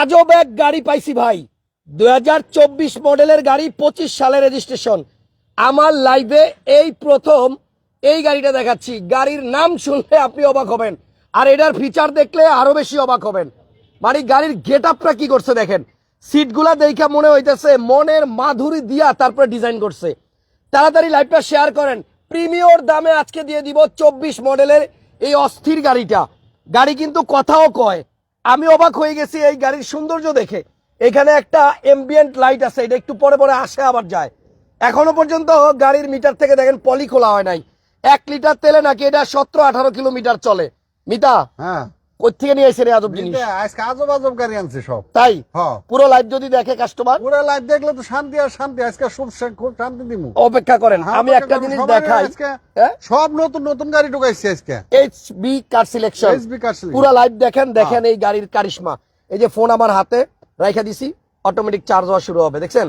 আজব এক গাড়ি পাইছি ভাই। দু হাজার চব্বিশ মডেলের গাড়ি, পঁচিশ সালের রেজিস্ট্রেশন আমার লাইভে এই প্রথম এই গাড়িটা দেখাচ্ছি। গাড়ির নাম শুনলে আপনি অবাক হবেন। আর এটার ফিচার দেখলে আরও বেশি অবাক হবেন। মানে গাড়ির গেট আপটা কি করছে দেখেন। সিটগুলা দেখা মনে হইতেছে মনের মাধুরী দিয়া তারপরে ডিজাইন করছে। তাড়াতাড়ি লাইভটা শেয়ার করেন। প্রিমিয়র দামে আজকে দিয়ে দিব চব্বিশ মডেলের এই অস্থির গাড়িটা। গাড়ি কিন্তু কথাও কয়। আমি অবাক হয়ে গেছি এই গাড়ির সৌন্দর্য দেখে। এখানে একটা এমবিয়েন্ট লাইট আছে, এটা একটু পরে পরে আসে আবার যায়। এখনও পর্যন্ত গাড়ির মিটার থেকে দেখেন পলি খোলা হয় নাই। এক লিটার তেলে নাকি এটা সতেরো আঠারো কিলোমিটার চলে। মিতা? হ্যাঁ। কোথেকে নিয়ে এসে রে আজব জিনিস? আজকে আজব আজব গাড়ি আনছে সব। তাই? হ্যাঁ পুরো লাইভ যদি দেখে কাস্টমার পুরো লাইভ দেখলে তো শান্তি আর শান্তি। আজকে খুব খুব শান্তি দিমু। অপেক্ষা করেন। হ্যাঁ, আমি একটা জিনিস দেখাই। হ্যাঁ? সব নতুন নতুন গাড়ি ঢুকাইছে আজকে। H B car selection HB car selection। পুরো লাইভ দেখেন দেখেন হ্যাঁ। এই গাড়ির কারিশমা। এই যে ফোন আমার হাতে রাইখা দিছি। অটোমেটিক চার্জ হওয়া শুরু হবে দেখছেন?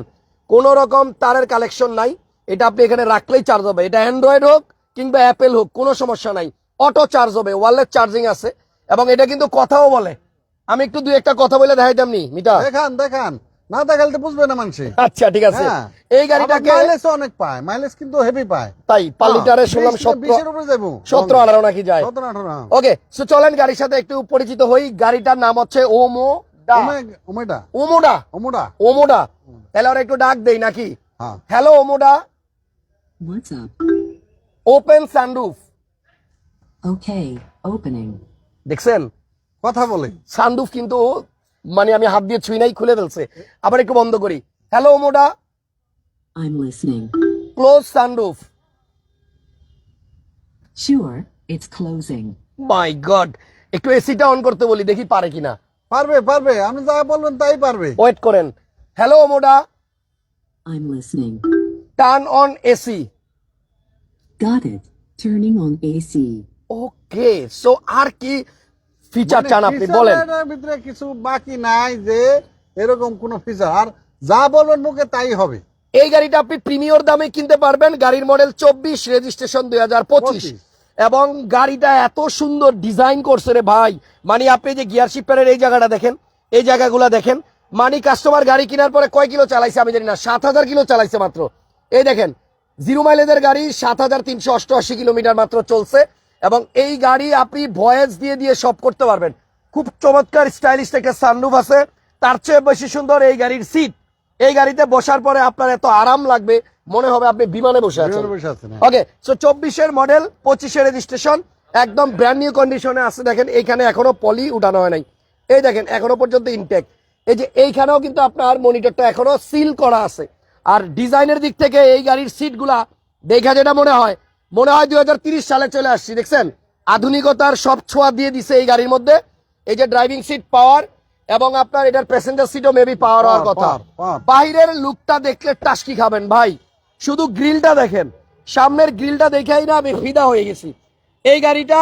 কোন রকম তারের কালেকশন নাই। এটা আপনি এখানে রাখলেই চার্জ হবে। এটা অ্যান্ড্রয়েড হোক কিংবা অ্যাপেল হোক কোনো সমস্যা নাই। অটো চার্জ হবে ওয়ারলেস চার্জিং আছে। এবং এটা কিন্তু কথাও বলে। আমি একটু দুই একটা কথা বলে দেখাইতাম নি মিতা? দেখান দেখান। না দেখালে তো বুঝবে না মানুষ আচ্ছা ঠিক আছে। হ্যাঁ। এই গাড়িটাকে মাইলেজ অনেক পায়। মাইলেজ কিন্তু হেভি পায়। তাই পার লিটারে শুনলাম বিশ থেকে বিশের সতেরো উপরে যাব সতেরো আঠারো নাকি যায়। সতেরো আঠারো হ্যাঁ। ওকে সো চলেন গাড়ির সাথে একটু পরিচিত হই। গাড়িটার নাম হচ্ছে ওমো ওমে- ওমেডা ওমোডা ওমোডা ওমোডা তাহলে ওরা একটু ডাক দেই নাকি? হ্যাঁ। Hello Omoda What's up? Open sunroof Okay, opening. দেখছেন? কথা বলে। সানরুফ কিন্তু মানে আমি হাত দিয়ে ছুঁই নাই খুলে ফেলছে। আবার একটু বন্ধ করি। Hello listening. Close sunroof Sure, it's closing. My god একটু এসিটা অন করতে বলি দেখি পারে কিনা। পারবে পারবে আপনি যা বলবেন তাই পারবে। ওয়েট করেন। Hello Omoda I'm listening. Turn on AC Got it. Turning on AC. Okay so আর কি ফিচার মানে চান আপনি বলেন। ভিতরে কিছু বাকি নাই যে এরকম কোন ফিচার আর যা বলবেন মুখে তাই হবে। এই গাড়িটা আপনি প্রিমিয়র দামে কিনতে পারবেন। গাড়ির মডেল চব্বিশ রেজিস্ট্রেশন দুই হাজার পঁচিশ। 25 এবং গাড়িটা এত সুন্দর ডিজাইন করছে রে ভাই। মানে আপনি যে গিয়ার শিপারের এই জায়গাটা দেখেন এই জায়গাগুলো দেখেন মানে কাস্টমার গাড়ি কেনার পরে কয় কিলো চালাইছে আমি জানি না সাত হাজার কিলো চালাইছে মাত্র। এই দেখেন জিরো মাইলেজের গাড়ি সাত হাজার তিনশো অষ্টআশি কিলোমিটার মাত্র চলছে। এবং এই গাড়ি আপনি ভয়েস দিয়ে দিয়ে সব করতে পারবেন। খুব চমৎকার স্টাইলিশ একটা সানরুফ আছে। তার চেয়ে বেশি সুন্দর এই গাড়ির সিট এই গাড়িতে বসার পরে আপনার এত আরাম লাগবে মনে হবে আপনি বিমানে বসে আছেন। হ্যাঁ। ওকে সো চব্বিশের মডেল পঁচিশের রেজিস্ট্রেশন একদম ব্র্যান্ড নিউ কন্ডিশনে আছে। দেখেন এইখানে এখনও পলি উঠানো হয় নাই। এই দেখেন এখনও পর্যন্ত ইনটেক এই যে এইখানেও কিন্তু আপনার মনিটরটা এখনও সিল করা আছে। আর ডিজাইনের দিক থেকে এই গাড়ির সিটগুলা দেখা যেটা মনে হয় মনে হয় দুই সালে চলে আসছি দেখছেন? আধুনিকতার সব ছোঁয়া দিয়ে দিছে এই গাড়ির মধ্যে। এই যে ড্রাইভিং সিট পাওয়ার এবং আপনার এটার প্যাসেঞ্জার সিটও মেবি পাওয়ার হওয়ার কথা। বাইরের লুকটা দেখলে টাস্কি খাবেন ভাই। শুধু গ্রিলটা দেখেন। সামনের গ্রিলটা দেখেই না আমি ফিদা হয়ে গেছি। এই গাড়িটা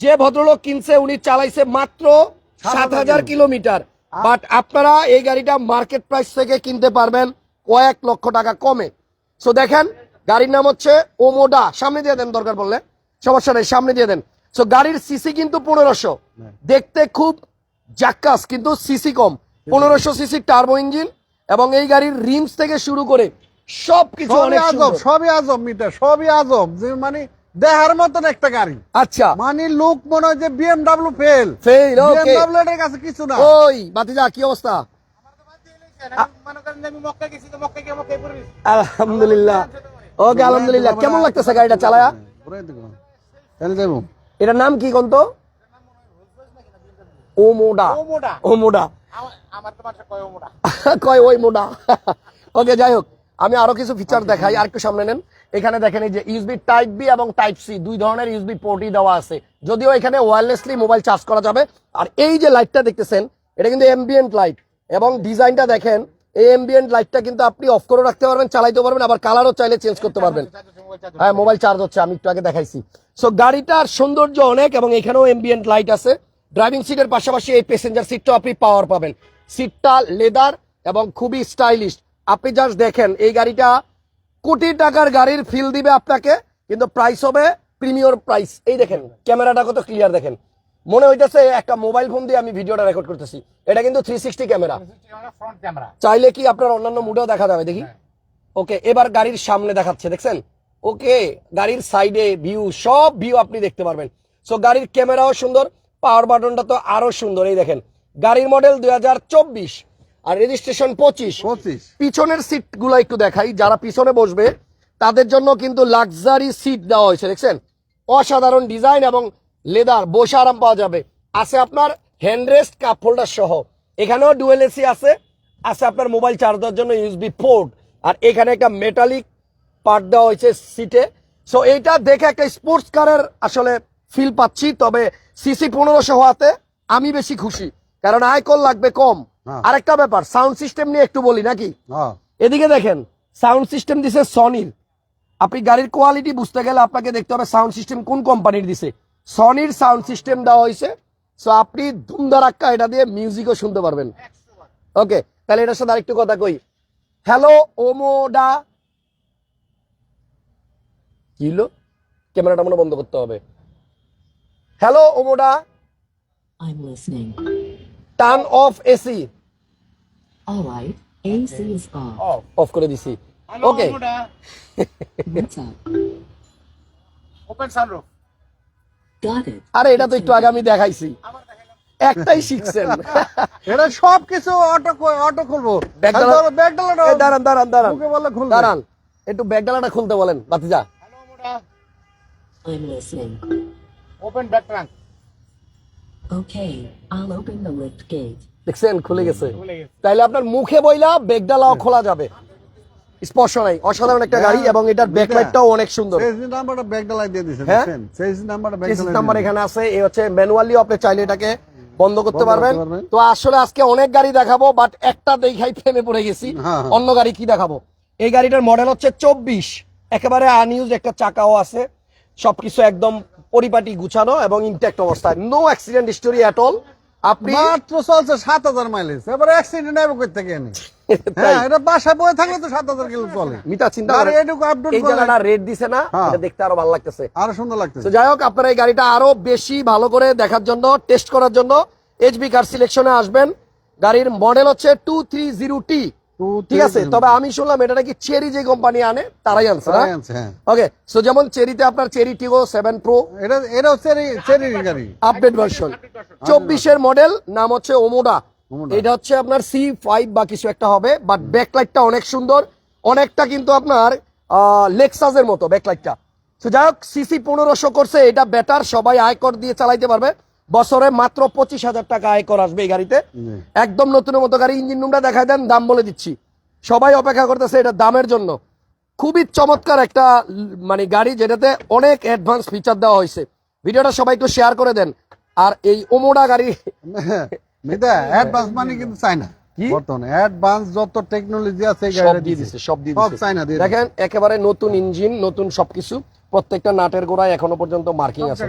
যে ভদ্রলোক কিনছে উনি চালাইছে মাত্র সাত হাজার কিলোমিটার। বাট আপনারা এই গাড়িটা মার্কেট প্রাইস থেকে কিনতে পারবেন কয়েক লক্ষ টাকা কমে। সো দেখেন গাড়ির নাম হচ্ছে ওমোডা। সামনে দিয়ে দেন দরকার বললে সমস্যা নেই সামনে দিয়ে দেন। সো গাড়ির সিসি কিন্তু পনেরোশো। দেখতে খুব জাক্কাস কিন্তু সিসি কম। পনেরোশো সিসি টার্বো ইঞ্জিন এবং এই গাড়ির রিমস থেকে শুরু করে সবকিছু সবই অনেক আজব সবই আজব মিটার সবই আজব। যে মানে দেহার মতন একটা গাড়ি। আচ্ছা। মানে লুক মনে হয় যে BMW fail Fail, okay. BMW এর কাছে কিছু না। ওই বাতিজা কি অবস্থা? আলহামদুলিল্লাহ। ওকে আলহামদুলিল্লাহ। কেমন লাগতেছে গাড়িটা চালায়া? এটার নাম কি কোন তো ওমোডা। ওমোডা। কয় ওই মোডা ওকে যাই হোক আমি আরও কিছু ফিচার দেখাই আর একটু সামনে নেন। এখানে দেখেন এই যে ইউএসবি টাইপ বি এবং টাইপ সি দুই ধরনের ইউএসবি পোর্টই দেওয়া আছে। যদিও এখানে ওয়্যারলেসলি মোবাইল চার্জ করা যাবে। আর এই যে লাইটটা দেখতেছেন এটা কিন্তু এমবিয়েন্ট লাইট এবং ডিজাইনটা দেখেন এই এমবিয়েন্ট লাইটটা কিন্তু আপনি অফ করে রাখতে পারবেন চালাইতে পারবেন, আবার কালারও চাইলে চেঞ্জ করতে পারবেন। হ্যাঁ মোবাইল চার্জ হচ্ছে, আমি একটু আগে দেখাইছি। সো গাড়িটার সৌন্দর্য অনেক এবং এখানেও এমবিয়েন্ট লাইট আছে। ড্রাইভিং সিটের পাশাপাশি এই প্যাসেঞ্জার সিটটাও আপনি পাওয়ার পাবেন। সিটটা লেদার এবং খুবই স্টাইলিশ আপনি জাস্ট দেখেন, এই গাড়িটা কোটি টাকার গাড়ির ফিল দিবে আপনাকে, কিন্তু প্রাইস হবে প্রিমিয়র প্রাইস এই দেখেন, ক্যামেরাটা কত ক্লিয়ার দেখেন। মনে হইতেছে একটা মোবাইল ফোন দিয়ে আমি ভিডিওটা রেকর্ড করতেছি। এটা কিন্তু থ্রি সিক্সটি ক্যামেরা চাইলে কি আপনার অন্যান্য মুডেও দেখা যাবে? দেখি। ওকে এবার গাড়ির সামনে দেখাচ্ছে দেখছেন? ওকে গাড়ির সাইডে ভিউ সব ভিউ আপনি দেখতে পারবেন। সো গাড়ির ক্যামেরাও সুন্দর পাওয়ার বাটনটা তো আরও সুন্দর। এই দেখেন গাড়ির মডেল দু হাজার চব্বিশ আর রেজিস্ট্রেশন পঁচিশ। পঁচিশ। পিছনের সিটগুলো একটু দেখাই। যারা পিছনে বসবে তাদের জন্য কিন্তু লাক্সারি সিট দেওয়া হয়েছে দেখছেন? অসাধারণ ডিজাইন এবং লেদার বসে আরাম পাওয়া যাবে। আছে আপনার হ্যান্ডরেস্ট কাপ হোল্ডার সহ। এখানেও ডুয়েল এসি আছে। আছে আপনার মোবাইল চার্জ দেওয়ার জন্য ইউএসবি পোর্ট আর এখানে একটা মেটালিক পার্ট দেওয়া হয়েছে সিটে সো এইটা দেখে একটা স্পোর্টস কারের আসলে ফিল পাচ্ছি। তবে সিসি পনেরোশো হওয়াতে আমি বেশি খুশি। কারণ আয়কর লাগবে কম। হ্যাঁ। আরেকটা ব্যাপার সাউন্ড সিস্টেম নিয়ে একটু বলি নাকি? হ্যাঁ। এদিকে দেখেন সাউন্ড সিস্টেম দিছে সনির আপনি গাড়ির কোয়ালিটি বুঝতে গেলে আপনাকে দেখতে হবে সাউন্ড সিস্টেম কোন কোম্পানির দিছে। সনির সাউন্ড সিস্টেম দেওয়া হয়েছে। সো আপনি ধুমধারাক্কা এটা দিয়ে মিউজিকও শুনতে পারবেন। ওকে তাহলে এটার সাথে আরেকটু কথা কই। হ্যালো ওমোডা কি হলো? ক্যামেরাটা মনে বন্ধ করতে হবে। Hello Omoda I'm listening. Turn off AC All right, AC is off. Off off করে দিছি। ওকে What's up? আরে এটা তো একটু আগে আমি দেখাইছি। একটাই শিখছেন। এটা সব কিছু অটো অটো খুলবো। দাঁড়ান দাঁড়ান দাঁড়ান। মুখে বললে খুলবে। দাঁড়ান একটু ব্যাগ ডালাটা খুলতে বলেন বাতিজা. Open trunk. দেখছেন খুলে গেছে। খুলে গেছে। তাইলে আপনার মুখে বইলা ব্যাগ ডালাও খোলা যাবে। স্পর্শ নাই অসাধারণ একটা গাড়ি এবং এটার ব্যাকলাইটটাও অনেক সুন্দর। নাম্বারটা দিয়ে হ্যাঁ? ব্যাগ নাম্বার এখানে আছে এই হচ্ছে ম্যানুয়ালি আপনি চাইলে এটাকে বন্ধ করতে পারবেন। তো আসলে আজকে অনেক গাড়ি দেখাবো বাট একটা দেখাই প্রেমে পড়ে গেছি। হ্যাঁ। অন্য গাড়ি কি দেখাবো? এই গাড়িটার মডেল হচ্ছে চব্বিশ। একেবারে আনইউজ একটা চাকাও আছে। সবকিছু একদম পরিপাটি গুছানো এবং ইনট্যাক্ট অবস্থায়। No accident history at all আপনি মাত্র চলছে সাত হাজার মাইলেজ এবার অ্যাক্সিডেন্ট হবে কই থেকে এনে? হ্যাঁ এটা বাসায় বয়ে থাকলে তো সাত হাজার কিলো চলে। মিতা চিন্তা আর এটুকু আপডেট এই জায়গাটা রেট দিছে না হ্যাঁ। এটা দেখতে আরও ভালো লাগতেছে। আরও সুন্দর লাগতেছে। তো যাই হোক আপনারা এই গাড়িটা আরও বেশি ভালো করে দেখার জন্য টেস্ট করার জন্য এইচবি কার সিলেকশনে আসবেন। গাড়ির মডেল হচ্ছে টু থ্রি জিরো টি ঠিক আছে তবে আমি শুনলাম এটা নাকি চেরি যে কোম্পানি আনে তারাই আনছে না? হ্যাঁ। ওকে সো যেমন চেরিতে আপনার চেরি টিগো সেভেন প্রো এটা এটাও চেরি চেরি গাড়ি আপডেট ভার্সন চব্বিশের মডেল নাম হচ্ছে ওমোডা ওমোডা। এটা হচ্ছে আপনার সি ফাইভ বা কিছু একটা হবে বাট ব্যাকলাইটটা অনেক সুন্দর। অনেকটা কিন্তু আপনার লেক্সাসের মতো ব্যাকলাইটটা তো যাই হোক সিসি পনেরোশো করছে এটা বেটার সবাই আয়কর দিয়ে চালাইতে পারবে। বছরে মাত্র পঁচিশ হাজার টাকা আয়কর আসবে এই গাড়িতে। একদম নতুনের মতো গাড়ি ইঞ্জিন রুমটা দেখায় দেন দাম বলে দিচ্ছি। সবাই অপেক্ষা করতেছে এটা দামের জন্য। খুবই চমৎকার একটা মানে গাড়ি যেটাতে অনেক অ্যাডভান্স ফিচার দেওয়া হয়েছে। ভিডিওটা সবাই একটু শেয়ার করে দেন। আর এই ওমোডা গাড়ি মিতা অ্যাডভান্স মানে কিন্তু চাই না কি? অ্যাডভান্স যত টেকনোলজি আছে সব দিয়ে দিছে। সব দেখেন একেবারে নতুন ইঞ্জিন নতুন সবকিছু। প্রত্যেকটা নাটের গোড়ায় এখনও পর্যন্ত মার্কিং আছে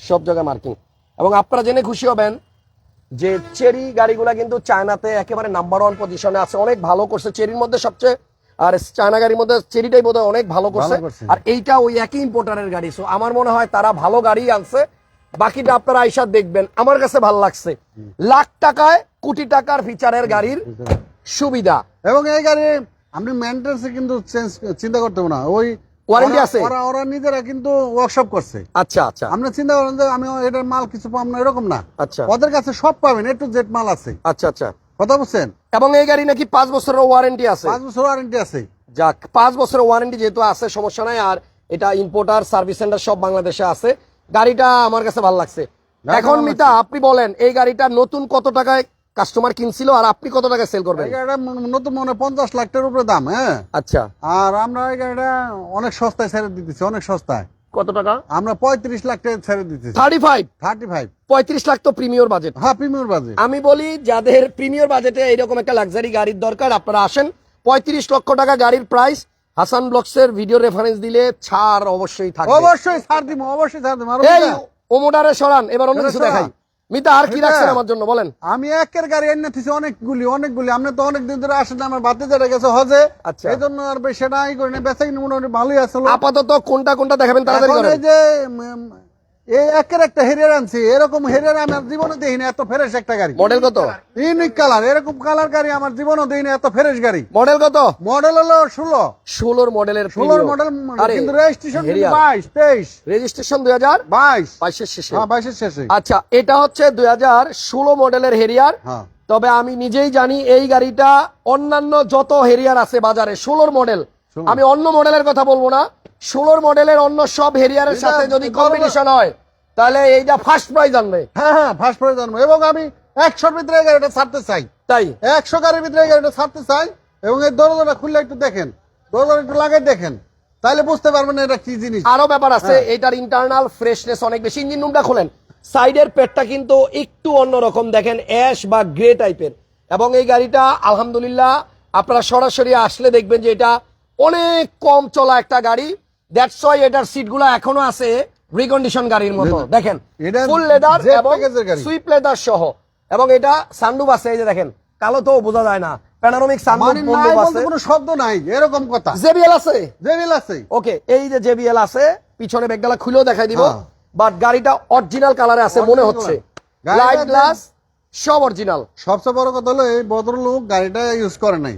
সব জায়গায় মার্কিং। এবং আপনারা জেনে খুশি হবেন যে চেরি গাড়িগুলা কিন্তু চায়নাতে একেবারে নাম্বার ওয়ান পজিশনে আছে। অনেক ভালো করছে। চেরির মধ্যে সবচেয়ে আর চায়না গাড়ির মধ্যে চেরিটাই বোধহয় অনেক ভালো করছে। আর এইটা ওই একই ইম্পোর্টারের গাড়ি। সো আমার মনে হয় তারা ভালো গাড়ি আনছে। বাকিটা আপনারা আইসা দেখবেন। আমার কাছে ভালো লাগছে। লাখ টাকায় কোটি টাকার ফিচারের গাড়ির সুবিধা। এবং এই গাড়ি আপনি মেনটেন্স কিন্তু চেঞ্জ চিন্তা করতে হবে না। ওই ওরা- আছে? ওরা ওরা নিজেরা কিন্তু ওয়ার্কশপ করছে। আচ্ছা আচ্ছা। আপনি চিন্তা করেন যে আমি এটার মাল কিছু পাবো না এরকম না। আচ্ছা। ওদের কাছে সব পাবেন এ টু জেড মাল আছে। আচ্ছা আচ্ছা। কথা বুঝছেন? এবং এই গাড়ি নাকি পাঁচ বছরের ওয়ারেন্টি আছে। পাঁচ বছর ওয়ারেন্টি আছে। যাক পাঁচ বছরের ওয়ারেন্টি যেহেতু আছে সমস্যা নাই। আর এটা ইম্পোর্টার সার্ভিস সেন্টার সব বাংলাদেশে আছে। গাড়িটা আমার কাছে ভালো লাগছে। এখন মিতা আপনি বলেন এই গাড়িটা নতুন কত টাকায় কাস্টমার কিনছিল আর আপনি কত টাকা সেল করবেন? নতুন মনে পঞ্চাশ লাখ টাকার উপরে দাম হ্যাঁ। আচ্ছা। আর আমরা এই গাড়িটা অনেক সস্তায় ছেড়ে দিতেছি অনেক সস্তায়। কত টাকা? আমরা পঁয়ত্রিশ লাখ টাকা ছেড়ে দিতেছি। থার্টি ফাইভ থার্টি ফাইভ পঁয়ত্রিশ লাখ তো প্রিমিয়র বাজেট হ্যাঁ প্রিমিয়ার বাজেট আমি বলি যাদের প্রিমিয়র বাজেটে এরকম একটা লাক্সারি গাড়ির দরকার আপনারা আসেন। পঁয়ত্রিশ লক্ষ টাকা গাড়ির প্রাইস হাসান ব্লকসের ভিডিও রেফারেন্স দিলে ছাড় অবশ্যই থাকবে। অবশ্যই ছাড় দিব অবশ্যই ছাড় দিব এই ওমোডারে সরান এবার অন্য কিছু দেখাই। মিতা আর কি। রাখছেন আমার জন্য বলেন আমি একের গাড়ি এনে থিছি অনেকগুলি অনেকগুলি আপনি তো অনেক দিন ধরে আসেন আমার বাতি যেটা গেছে হজে আচ্ছা। এই জন্য আর বেশি নাই করি না বেচা মোটামুটি ভালোই আসলো আপাতত কোনটা কোনটা দেখাবেন তাড়াতাড়ি করেন এই যে এই একের একটা হেরিয়ার আনছি এরকম হেরিয়ার আমার জীবনে দেখিনি এত ফ্রেশ একটা গাড়ি। মডেল কত? ইউনিক কালার এরকম কালার গাড়ি আমার জীবনে দেখিনি এত ফ্রেশ গাড়ি। মডেল কত? মডেল হলো ষোলো। ষোলোর মডেলের ষোলোর মডেল কিন্তু রেজিস্ট্রেশন বাইশ তেইশ। রেজিস্ট্রেশন দুই হাজার বাইশ। বাইশের শেষে। হ্যাঁ বাইশের শেষে। আচ্ছা এটা হচ্ছে দুই হাজার ষোলো মডেলের হেরিয়ার। হ্যাঁ। তবে আমি নিজেই জানি এই গাড়িটা অন্যান্য যত হেরিয়ার আছে বাজারে ষোলোর মডেল আমি অন্য মডেলের কথা বলব না। ষোলোর মডেলের অন্য সব হেরিয়ারের সাথে যদি কম্পিটিশন হয় তাহলে এইটা ফার্স্ট প্রাইজ আনবে। হ্যাঁ হ্যাঁ ফার্স্ট প্রাইজ আনবে। এবং আমি একশোর ভিতরে গাড়িটা ছাড়তে চাই। তাই? একশো গাড়ির ভিতরে গাড়িটা ছাড়তে চাই এবং এই দরজাটা খুললে একটু দেখেন। দরজাটা একটু লাগাই দেখেন। তাহলে বুঝতে পারবেন এটা কি জিনিস। আরও ব্যাপার আছে হ্যাঁ। এটার ইন্টারনাল ফ্রেশনেস অনেক বেশি। ইঞ্জিন রুমটা খোলেন। সাইডের পেটটা কিন্তু একটু অন্যরকম। দেখেন অ্যাশ বা গ্রে টাইপের এবং এই গাড়িটা আলহামদুলিল্লাহ আপনারা সরাসরি আসলে দেখবেন যে এটা অনেক কম চলা একটা গাড়ি। দ্যাটস ওয়াই এটার সিটগুলো এখনও আছে রিকন্ডিশন গাড়ির মতো। দেখেন ফুল লেদার এবং। সুইপ লেদার সহ। এবং এটা সানরুফ আছে এই যে দেখেন কালো তো বোঝা যায় না। প্যানারোমিক সানরুফ বলতে কোনো শব্দ নাই এরকম কথা। জেবিএল আছে? জেবিল আছে। ওকে এই যে জেবিএল আছে পিছনে ব্যাগডালা খুলেও দেখাই দিব। হ্যাঁ। বাট গাড়িটা অরিজিনাল কালারে আছে মনে হচ্ছে। লাইট গ্লাস সব অরিজিনাল সবচেয়ে বড় কথা হলো এই ভদ্রলোক গাড়িটা ইউজ করে নাই।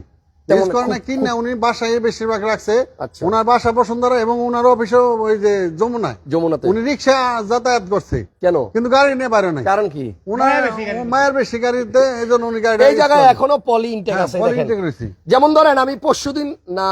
ইউজ করে খুব- কিনা উনি বাসায় বেশিরভাগ রাখছে। আচ্ছা। ওনার বাসা বসুন্ধরা এবং ওনার অফিসে ওই যে যমুনায়। যমুনাতে। উনি রিক্সা যাতায়াত করছে। কেন? কিন্তু গাড়ি নিয়ে বাইরে নাই। কারণ কি? ওনার মায়ের বেশি গাড়ি। মায়ের বেশি গাড়িতে এই জন্য উনি গাড়িটা এই জায়গায় এখনও পলি ইনটেক হ্যাঁ, আছে যেমন ধরেন আমি পরশুদিন না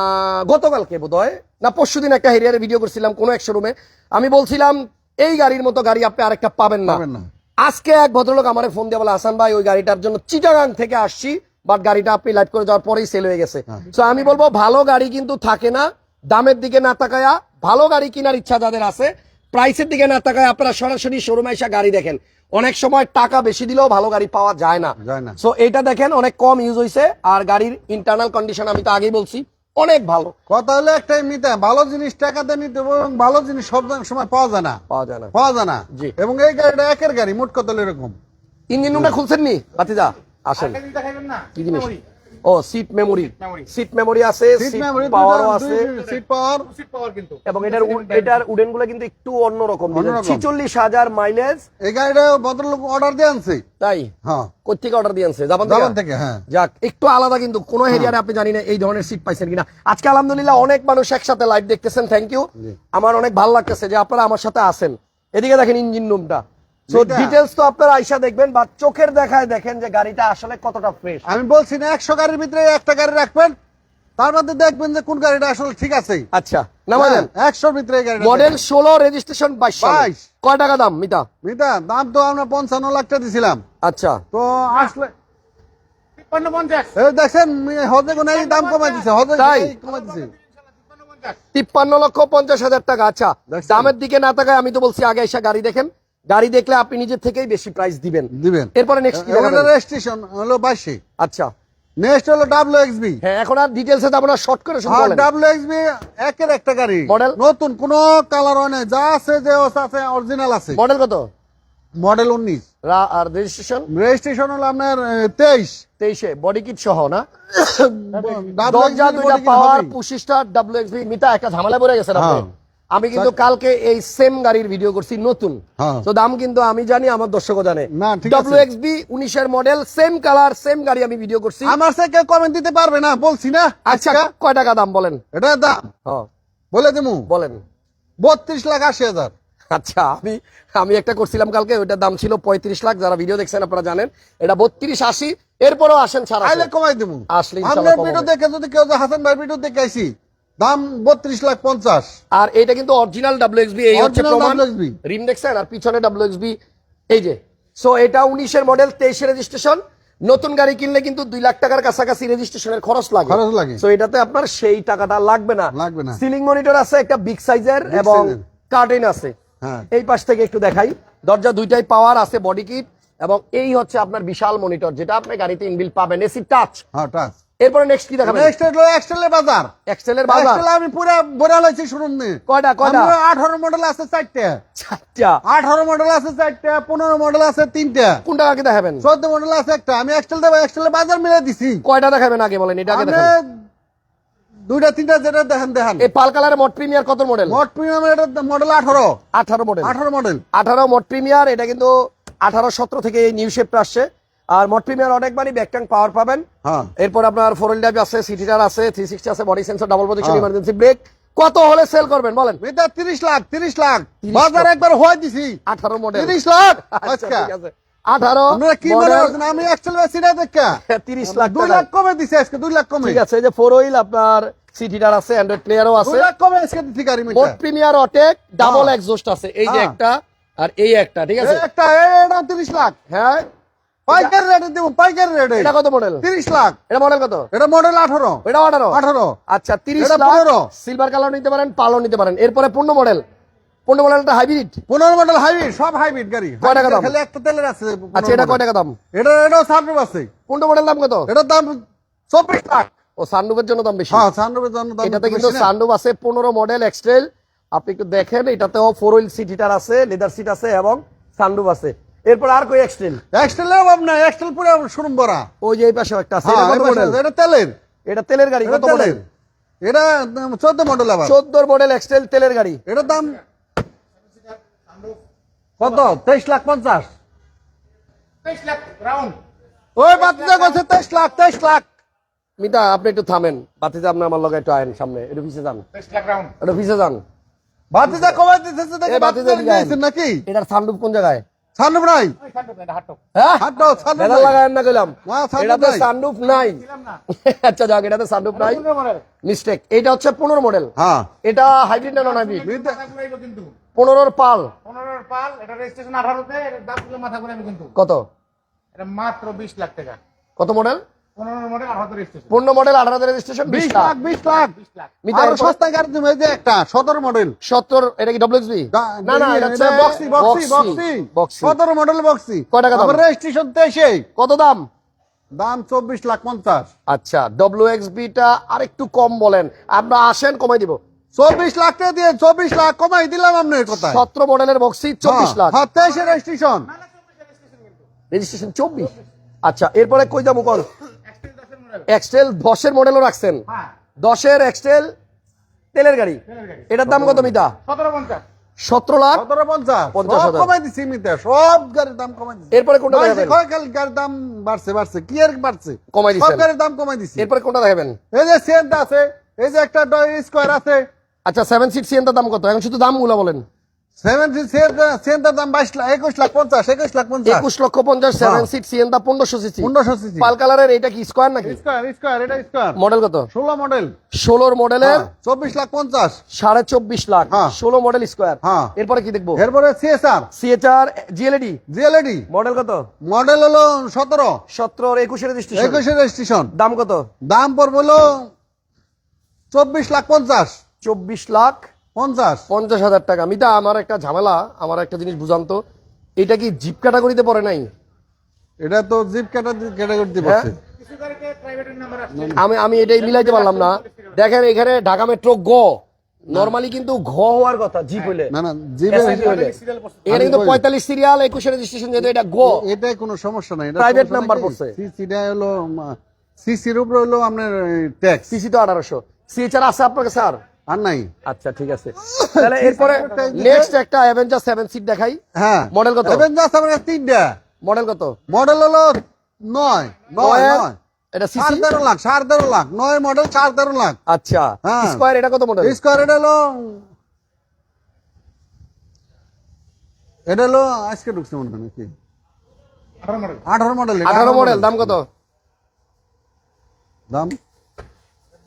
গতকালকে বোধহয় না পরশুদিন একটা হেরিয়ারে ভিডিও করছিলাম কোনো এক শোরুমে আমি বলছিলাম এই গাড়ির মতো গাড়ি আপনি আরেকটা পাবেন না। আজকে এক ভদ্রলোক আমার ফোন দিয়ে বলে হাসান ভাই ওই গাড়িটার জন্য চিটাগাং থেকে আসছি। বাট গাড়িটা আপনি লাইভ করে যাওয়ার পরেই সেল হয়ে গেছে। হ্যাঁ। তো আমি বলব ভালো গাড়ি কিন্তু থাকে না। দামের দিকে না তাকায়া ভালো গাড়ি কেনার ইচ্ছা যাদের আছে প্রাইসের দিকে না তাকায় আপনারা সরাসরি শোরুমে এসে গাড়ি দেখেন। অনেক সময় টাকা বেশি দিলেও ভালো গাড়ি পাওয়া যায় না। সো এটা দেখেন অনেক কম ইউজ হয়েছে আর গাড়ির ইন্টারনাল কন্ডিশন আমি তো আগেই বলছি অনেক ভালো। কথা হলো একটাই নিতে ভালো জিনিস টাকাতে নিতে এবং ভালো জিনিস সব সময় পাওয়া যায় না। পাওয়া যায় না। পাওয়া যায় না। জি। এবং এই গাড়িটা একের গাড়ি মোট হলো এরকম? ইঞ্জিন রুমটা খুলছেন নি বাতিজা আসেন। কি জিনিস? ও সিট মেমোরি সিট মেমোরি আছে সিট সিট পাওয়ারও আছে। সিট পাওয়ার Two seat কিন্তু। এবং এটার এটার উডেনগুলো কিন্তু একটু অন্যরকম। ছিচল্লিশ হাজার মাইলেজ। এই গাড়িটা ভদ্রলোক অর্ডার দিয়ে আনছে। তাই? হ্যাঁ। কোথেকে অর্ডার দিয়েছে জাপান জাপান থেকে? থেকে হ্যাঁ। যাক একটু আলাদা কিন্তু। কোন এরিয়ারে আপনি জানি না এই ধরনের সিট পাইছেন কিনা। আজকে আলহামদুলিল্লাহ অনেক মানুষ একসাথে লাইভ দেখতেছেন। থ্যাংক ইউ আমার অনেক ভালো লাগতেছে যে আপনারা আমার সাথে আছেন। এদিকে দেখেন ইঞ্জিন রুমটা সো ডিটেলস তো আপনারা আইসা দেখবেন বা চোখের দেখায় দেখেন যে গাড়িটা আসলে কতটা ফ্রেশ আমি বলছি না একশো গাড়ির ভিতরে একটা গাড়ি রাখবেন তার মধ্যে দেখবেন যে কোন গাড়িটা আসলে ঠিক আছে। আচ্ছা নামাজেন একশোর ভিতরে গাড়িটা মডেল ষোলো রেজিস্ট্রেশন বাইশ সালে। 22 কয় টাকা দাম মিতা? মিতা দাম তো আমরা পঞ্চান্ন লাখ টাকা দিছিলাম। আচ্ছা। তো আসলে দেখছেন হজে কোন দাম কমাই দিছে হজে? কমাই দিছে। তিপ্পান্ন লক্ষ পঞ্চাশ হাজার টাকা আচ্ছা? দামের দিকে না তাকায় আমি তো বলছি আগে এসে গাড়ি দেখেন। গাড়ি দেখলে আপনি নিজের থেকেই বেশি প্রাইস দিবেন। দিবেন। এরপরে নেক্সট কি দেখাবেন? রেজিস্ট্রেশন হলো বাইশে। আচ্ছা। নেক্সট হলো ডাব্লিউ এক্সবি হ্যাঁ এখন আর যাব না শর্ট করে বলেন ডাব্লিউ এক্সবি একের একটা গাড়ি। Model? নতুন কোন কালার হয় না যা আছে যে আছে অরিজিনাল আছে। মডেল কত? মডেল উনিশ। রা- আর রেজিস্ট্রেশন রেজিস্ট্রেশন হলো আপনার তেইশ। তেইশে। বডি কিট সহ না? দরজা দুইটা পাওয়ার পঁচিশটা ডাব্লিউ এক্স মিতা একটা ঝামেলা পড়ে গেছে আপনি। হ্যাঁ। আমি কিন্তু কালকে এই সেম গাড়ির ভিডিও করছি নতুন। হ্যাঁ। তো দাম কিন্তু আমি জানি আমার দর্শকও জানে। না, ঠিক আছে। ডাব্লিউ এক্স বি উনিশের মডেল সেম কালার সেম গাড়ি আমি ভিডিও করছি। আমার কেউ কমেন্ট দিতে পারবে না বলছি না। আচ্ছা কয় টাকা দাম বলেন? এটা দাম। হ্যাঁ বলে দেবো বলেন। বত্রিশ লাখ আশি হাজার। আচ্ছা আমি আমি একটা করছিলাম কালকে ওইটার দাম ছিল পঁয়ত্রিশ লাখ যারা ভিডিও দেখছেন আপনারা জানেন। এটা বত্রিশ আশি এরপরও আসেন ছাড়া কমাই দেবো আসলে ভিডিও দেখে যদি কেউ যে হাসান ভাই ভিডিও দেখে আইসি দাম বত্রিশ লাখ পঞ্চাশ। আর এটা কিন্তু অরিজিনাল এক্সবি এই হচ্ছে প্রমাণ। রিম দেখছেন আর পিছনে এক্সবি এই যে। সো এটা উনিশের মডেল তেইশে রেজিস্ট্রেশন নতুন গাড়ি কিনলে কিন্তু দুই লাখ টাকার কাছাকাছি রেজিস্ট্রেশনের খরচ লাগে। খরচ লাগে। সো এটাতে আপনার সেই টাকাটা লাগবে না। লাগবে না। সিলিং মনিটর আছে একটা বিগ সাইজের এবং কার্টেন আছে। হ্যাঁ। এই পাশ থেকে একটু দেখাই। দরজা দুইটাই পাওয়ার আছে বডি কিট এবং এই হচ্ছে আপনার বিশাল মনিটর যেটা আপনি গাড়িতে ইনবিল পাবেন। এসি টাচ হ্যাঁ টাচ এরপরে নেক্সট কি দেখাবেন? নেক্সট হলো এক্সটেলের বাজার। এক্সেলের বাজার? এক্সটেল আমি পুরো বড়া লাইছি শুনুন নি। কয়টা কয়টা? আঠারো মডেল আছে চারটে। চারটা। আঠারো মডেল আছে চারটে পনেরো মডেল আছে তিনটে। কোনটা আগে দেখাবেন? চোদ্দ মডেল আছে একটা। আমি এক্সটেল দেবো এক্সটেলের বাজার মিলে দিছি। কয়টা দেখাবেন আগে বলেন এটা আগে দেখাবেন দুইটা তিনটা যেটা দেখেন দেখেন। এই পাল কালারের মড প্রিমিয়ার কত মডেল মোট প্রিমিয়াম এটা মডেল আঠারো। আঠারো মডেল আঠারো মডেল আঠারো মড প্রিমিয়ার এটা কিন্তু আঠারো সতেরো থেকে এই নিউ শেপটা আসছে। আর মোট প্রিমিয়ার অনেক অনেকবারই ব্যাকট্যাং পাওয়ার পাবেন। হ্যাঁ। এরপর আপনার ফোর হুইল ড্রাইভ আছে সিটিটার আছে থ্রি সিক্সটি আছে body sensor double position. Emergency brake কত হলে সেল করবেন বলেন? এটা তিরিশ লাখ তিরিশ লাখ। 30 বাজার একবার হয়ে দিছি। আঠারো মডেল তিরিশ লাখ? আচ্ছা ঠিক আঠারো কি আমি তিরিশ লাখ দুই লাখ কমে দিছে আজকে দুই লাখ কমে। ঠিক আছে এই যে ফোর হুইল আপনার সিটিটার আছে অ্যান্ড্রয়েড প্লেয়ারও আছে। দুই লাখ কমে আজকে দিচ্ছি গাড়ি মোট প্রিমিয়ার অটেক ডাবল হ্যাঁ। আছে। এই যে হ্যাঁ। একটা আর এই একটা ঠিক আছে? একটা এটা তিরিশ লাখ। হ্যাঁ। পাইকারি রেটে দিব পাইকারি রেটে এটা কত মডেল তিরিশ লাখ। এটা মডেল কত? এটা মডেল আঠারো। এটা আঠারো? আঠারো। আচ্ছা তিরিশ এটা লাখ 15 সিলভার কালার নিতে পারেন পালও নিতে পারেন। এরপরে পূর্ণ মডেল পূর্ণ মডেলটা হাইব্রিড পনেরো মডেল হাইব্রিড সব হাইব্রিড গাড়ি। কয় টাকা দাম? খালি একটা তেলের আছে আচ্ছা এটা কয় টাকা দাম? এটা এটাও সানরুফ আছে। পূর্ণ মডেল দাম কত? এটার দাম চব্বিশ লাখ। ও সানরুফের জন্য দাম বেশি। হ্যাঁ সানরুফের জন্য দাম এটাতে কিন্তু সানরুফ আছে পনেরো মডেল এক্সট্রেল আপনি একটু দেখেন এটাতেও ফোর হুইল সিট হিটার আছে লেদার সিট আছে এবং সানরুফ আছে। এরপর আর কই এক্সট্রেল এক্সটেলের অভাব নাই এক্সটেল পুরো শোরুম ভরা। ওই যে এই পাশে একটা আছে হ্যাঁ এটা কত মডেল আছে, এটা তেলের। এটা তেলের গাড়ি এটা কত মডেল এটা চোদ্দ মডেল আবার। চোদ্দোর মডেল এক্সট্রেল তেলের গাড়ি। এটার দাম কত? তেইশ লাখ পঞ্চাশ। তেইশ লাখ রাউন্ড ওই বাতিজা করছে তেইশ লাখ তেইশ লাখ। মিতা আপনি একটু থামেন। বাতিতে আপনি আমার লগে একটু আয়েন সামনে একটু পিছিয়ে যান। তেইশ লাখ রাউন্ড একটু পিছিয়ে যান। বাতিজা কমাই দিতেছে দেখি বাতিজা বাতিজা। নিয়েছেন নাকি? এটার সানরুফ কোন জায়গায়? নাই? হাঁটো হ্যাঁ? নাই। লাগায়েন না কইলাম না, এটাতে নাই। নাই। আচ্ছা যাক এটাতে নাই। মিস্টেক এটা হচ্ছে পনেরো মডেল। হ্যাঁ। এটা হাইব্রিড না নন হাইব্রিড পনেরোর পাল। পনেরোর পাল এটা রেজিস্ট্রেশন আঠারোতে দাম কিন্তু। কত? এটা মাত্র বিশ লাখ টাকা। কত মডেল? পনেরো মডেল আঠারো রেজিস্ট্রেশন বিশ লাখ। বিশ লাখ। বিশ লাখ। মিতা আর সস্তায় গাড়ি তুমি যে একটা সতেরো মডেল সত্তর এটা কি ডব্লিউএক্সবি না না এটা হচ্ছে বক্সি বক্সি বক্সি বক্সি। সতেরো মডেল বক্সি। কয় টাকা দাম? রেজিস্ট্রেশন তেইশে কত দাম? দাম চব্বিশ লাখ পঞ্চাশ। আচ্ছা ডব্লিউএক্সবিটা আরেকটু কম বলেন। আমরা আসেন কমাই দিব। চব্বিশ লাখ টাকা দিয়ে চব্বিশ লাখ কমাই দিলাম আপনার কথা সতেরো মডেলের বক্সি চব্বিশ লাখ। হ্যাঁ তেইশে রেজিস্ট্রেশন রেজিস্ট্রেশন চব্বিশ? আচ্ছা এরপরে কই যাব কল এক্সটেল দশের মডেলও রাখছেন। হ্যাঁ। দশের এক্সটেল তেলের গাড়ি। এটার দাম কত মিতা? সতেরো পঞ্চাশ। সতেরো লাখ? সতেরো পঞ্চাশ। পঞ্চাশ কমাই দিছি মিতে সব গাড়ির দাম কমাই দিছি। এরপরে কোনটা দেখাবেন? গাড়ির দাম বাড়ছে বাড়ছে কি আর বাড়ছে? কমাই সব গাড়ির দাম কমাই দিছি। এরপরে কোনটা দেখাবেন? এই যে সেন্ট আছে এই যে একটা স্কোয়ার আছে। আচ্ছা সেভেন সিট সিএনটার দাম কত? এখন শুধু দামগুলো বলেন। দাম বাইশ লাখ লাখ লাখ হ্যাঁ। পাল কালারের এটা কি স্কোয়ার নাকি? স্কোয়ার স্কোয়ার এটা স্কোয়ার মডেল কত? ষোলো মডেল ষোলোর মডেলের চব্বিশ লাখ পঞ্চাশ। সাড়ে চব্বিশ লাখ। হ্যাঁ। ষোলো মডেল স্কোয়ার হ্যাঁ। এরপরে কি দেখব? এরপরে CSR CHR GLD GLAD model কত? মডেল হলো সতেরো। সতেরো একুশে রেজিস্ট্রেশন একুশে রেজিস্ট্রেশন দাম কত? দাম পড়বে হলো চব্বিশ লাখ পঞ্চাশ। চব্বিশ লাখ পঞ্চাশ। পঞ্চাশ হাজার টাকা। মিতা আমার একটা ঝামেলা আমার একটা জিনিস বুঝান্ত এটা কি জিপ ক্যাটাগরিতে পড়ে নাই? এটা তো জিপ ক্যাটাগরি দিতে হ্যাঁ? নাম্বার আসছে আমি আমি এটাই মিলাইতে পারলাম না। দেখেন এখানে ঢাকা মেট্রো গ। নরমালি কিন্তু ঘ হওয়ার কথা জিপ হইলে। না না জিপে হইলে। এখানে কিন্তু আমি বলি। পঁয়তাল্লিশ সিরিয়াল একুশে রেজিস্ট্রেশন যেহেতু এটা গ এটাই কোনো সমস্যা নাই। Private number পড়ছে। সিসিটা হলো সিসির উপরে হলো আপনার ট্যাক্স সিসি তো আঠারোশো। সিএচআর আছে আপনাকে স্যার? আর নাই। আচ্ছা ঠিক আছে। তাহলে এরপরে নেক্সট একটা অ্যাভেঞ্জার সেভেন সিট দেখাই। হ্যাঁ। Model কত? Avengers আমার তিনটা। মডেল কত? মডেল হলো নয়। নয় নয়ের- নয়। এটা সাড়ে সিসি তেরো লাখ সাড়ে তেরো লাখ। নয় মডেল সাড়ে তেরো লাখ। আচ্ছা। হ্যাঁ। স্কোয়ার এটা কত মডেল স্কোয়ার এটা হলো এটা হলো আজকে ঢুকছে মনে হয় নাকি? আঠারো মডেল আঠারো মডেল এটা, আঠারো মডেল দাম কত? দাম দাম লেগা তিরিশ লাখ পঞ্চাশ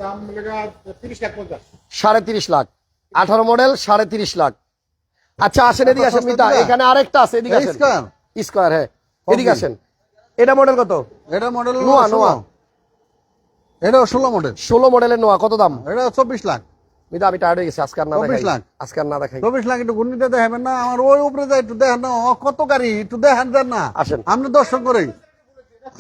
সাড়ে তিরিশ লাখ। আঠারো মডেল সাড়ে তিরিশ লাখ। আচ্ছা আসেন এদিকে আসেন মিতা। এখানে আরেকটা আছে এদিকে আসেন। স্কোয়ার? হ্যাঁ। এদিকে আসেন। এটা মডেল কত? এটা মডেল নোয়া, নোয়া। এটা ষোলো মডেল ষোলো মডেলের নোয়া কত দাম? এটা চব্বিশ লাখ। মিতা আমি টায়ার্ড হয়ে গেছি আজকার না 24 লাখ। আজকার না দেখাই। চব্বিশ লাখ একটু দেখাবেন না আমার ওই উপরে যায় একটু দেখেন না ও কত গাড়ি একটু দেখেন দেন না। আসেন। আপনি দর্শন করে এত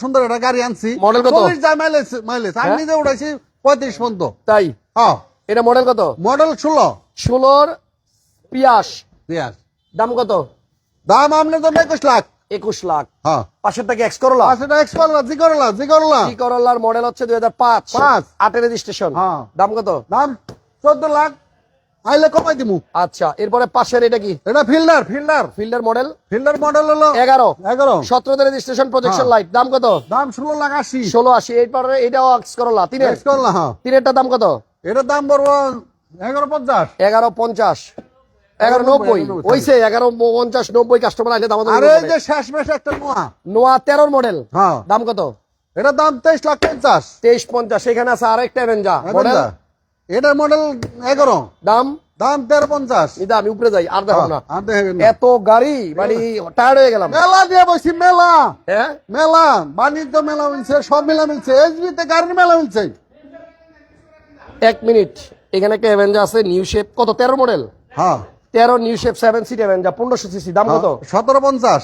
সুন্দর একটা গাড়ি আনছি। Model কত? মাইলেজ মাইলেজ আমি? নিজে উঠাইছি পঁয়ত্রিশ পর্যন্ত। তাই? হ্যাঁ। এটা মডেল কত? মডেল ষোলো। ষোলোর পিয়াস। দাম কত? দাম আপনার জন্য একুশ লাখ। একুশ লাখ। হ্যাঁ। পাশেরটা কি এক্স করলা এক্স করলা জি করলা জি করলা জি করলার মডেল হচ্ছে দুই হাজার পাঁচ। পাঁচ। আটের রেজিস্ট্রেশন হ্যাঁ। দাম কত? দাম চোদ্দ লাখ আইলে কমাই দিমু। আচ্ছা এরপরে পাশের এটা কি? এটা Fielder Fielder. Fielder model? Fielder model হলো এগারো। এগারো। সতেরোতে রেজিস্ট্রেশন প্রজেকশন। লাইট দাম কত? দাম ষোলো লাখ আশি। ষোলো আশি। এরপরে এটাও করলা করলা হ্যাঁ। তিনেরটা দাম কত? এটার দাম পড়ব এগারো পঞ্চাশ। এগারো পঞ্চাশ। এগারো নব্বই। এগারো এগারো পঞ্চাশ নব্বই কাস্টমার আইলে দাম আর এই যে শেষ মেশ একটা নোয়া। নোয়া তেরোর মডেল হ্যাঁ। দাম কত? এটার দাম তেইশ লাখ পঞ্চাশ। তেইশ পঞ্চাশ। এখানে আছে আরেকটা মডেল এটার মডেল এগারো। দাম? দাম তেরো পঞ্চাশ। এটা আমি উপরে যাই আর দেখো না। দেখেন না। এত গাড়ি মানে টায়ার্ড হয়ে গেলাম। মেলা দিয়ে বসি মেলা। হ্যাঁ? মেলা বাণিজ্য মেলা মিলছে সব মেলা মিলছে এসবিতে গাড়ির মেলা মিলছে। এক মিনিট এখানে একটা এভেঞ্জা আছে নিউ শেপ কত তেরো মডেল হ্যাঁ। তেরো new shape seven seat Avanza পনেরোশো সিসি দাম কত? সতেরো পঞ্চাশ।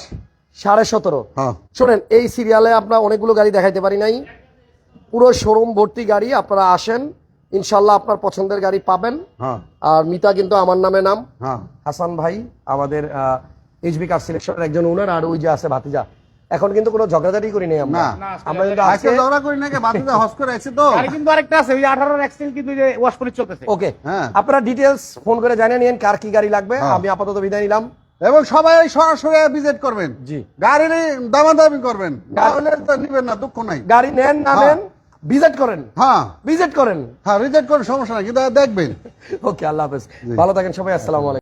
সাড়ে সতেরো। হ্যাঁ। শোনেন এই সিরিয়ালে আপনার অনেকগুলো গাড়ি দেখাইতে পারি নাই। পুরো শোরুম ভর্তি গাড়ি আপনারা আসেন ইনশাল্লাহ আপনার পছন্দের গাড়ি পাবেন। হ্যাঁ। আর মিতা কিন্তু আমার নামে নাম। হ্যাঁ। হাসান ভাই আমাদের এইচবি কার সিলেকশনের একজন ওনার আর ওই যে আছে ভাতিজা। এখন কিন্তু কোনো ঝগড়াঝাটি করি নাই আমরা। আমরা কিন্তু আজকে ঝগড়া করি নাকি বাতিতে হস করে আছে তো। গাড়ি কিন্তু আরেকটা আছে ওই আঠারোর এক্সেল কিন্তু যে ওয়াশ পলিশ চলতেছে। ওকে হ্যাঁ। আপনারা ডিটেলস ফোন করে জানিয়ে নিন কার কি গাড়ি লাগবে। আমি আপাতত বিদায় নিলাম। এবং সবাই সরাসরি ভিজিট করবেন। জি। গাড়ির দামাদামি করবেন। তাহলে তো নিবেন না দুঃখ নাই। গাড়ি নেন না। নেন ভিজিট করেন। হ্যাঁ। ভিজিট করেন। হ্যাঁ ভিজিট করেন সমস্যা নাই কিন্তু দেখবেন। ওকে আল্লাহ হাফেজ। ভালো থাকেন সবাই আসসালামু আলাইকুম।